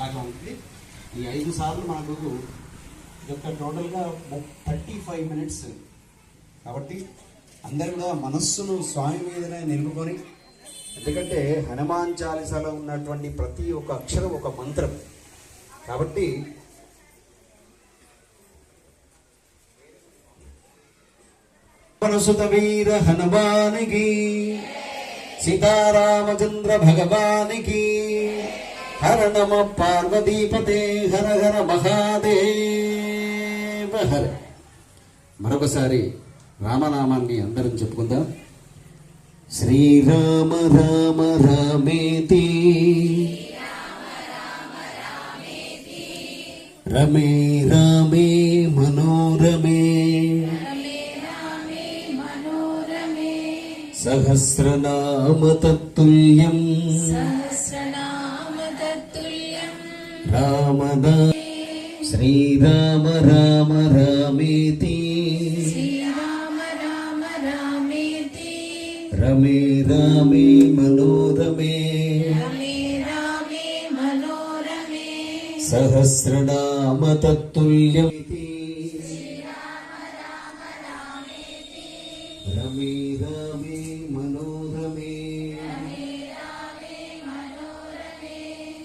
ఈ ఐదు సార్లు మనకు ఈ యొక్క టోటల్గా థర్టీ ఫైవ్ మినిట్స్ కాబట్టి అందరు కూడా మనస్సును స్వామి మీదనే నిలుపుకొని ఎందుకంటే హనుమాన్ చాలీసాలో ఉన్నటువంటి ప్రతి ఒక్క అక్షరం ఒక మంత్రం. కాబట్టి పరసుత వీర హనుమానికి సీతారామచంద్ర భగవానికి హర నమ పార్వదీపతే హర హర మహాదేవ హర మరొకసారి రామనామాన్ని అందరం చెప్పుకుందాం. శ్రీరామ రామ రామేతి। రమే రామే మనోరమే। సహస్రనామ తత్తుల్యం। రామద శ్రీరామ రామ రామేతి రమే రామే మనోరమే సహస్రనామ తత్తుల్యమితి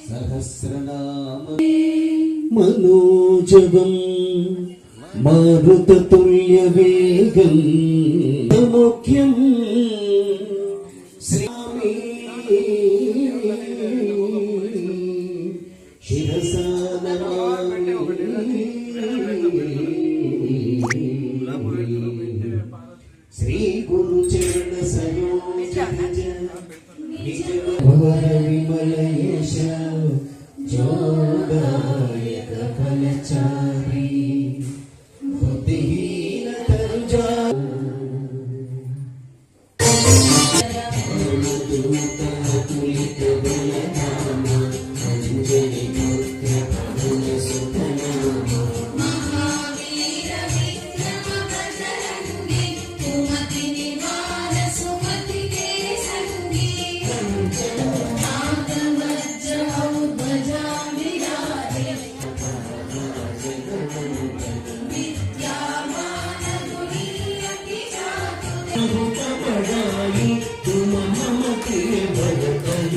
സഹസ്രനാമ മനോജവം മരുതതുല്യവേഗം മുഖ്യം return.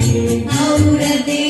जीवन